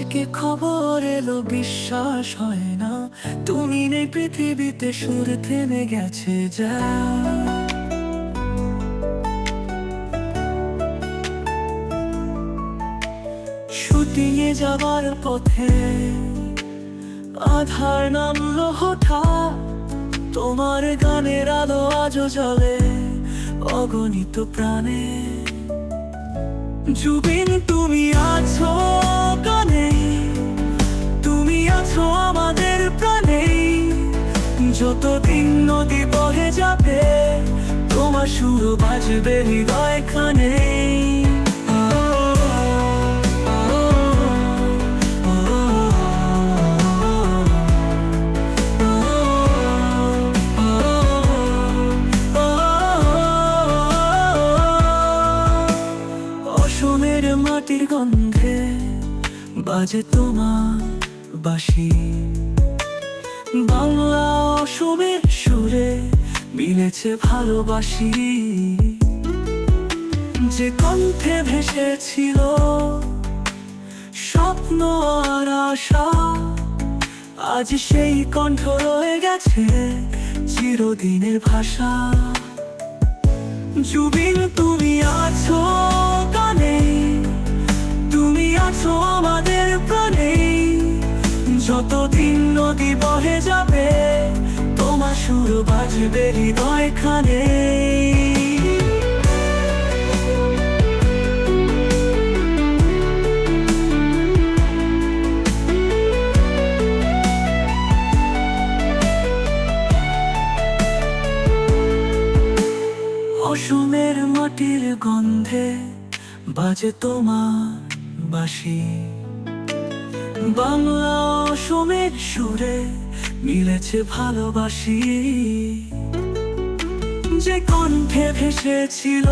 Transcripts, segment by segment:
থেকে খবর এলো, বিশ্বাস হয় না। তুমি নেই পৃথিবীতে, সুর থেমে গেছে যা। শুটিংয়ে যাবার পথে আধার নামলো হঠাৎ। তোমার গানের আলো আজও জ্বলে অগণিত প্রাণে। জুবিন, তুমি আছো গানে যতদিন নদী বহে যাবে? তোমার সুর বাজবে হৃদয় খানে। অসমের মাটির গন্ধে বাজে তোমার বাঁশি। বাংলা অসমের সুরে মিলেছে ভালোবাসি। যে কণ্ঠে ভেসেছিল স্বপ্ন আর আশা, আজ সেই কণ্ঠ রয়ে গেছে চিরদিনের ভাষা। জুবিন, তুমি যতদিন নদী বহে যাবে? তোমার সুর বাজবে হৃদয় খানে অসমের মাটির গন্ধে বাজে তোমার বাসি বাংলা অসমের সুরে মিলেছে ভালোবাসি। যে কণ্ঠে ভেসেছিল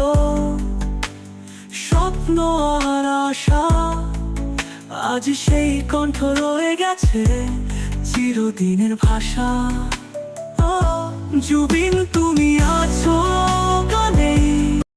স্বপ্ন আর আশা, আজ সেই কণ্ঠ রয়ে গেছে চিরদিনের ভাষা। জুবিন, তুমি আছো।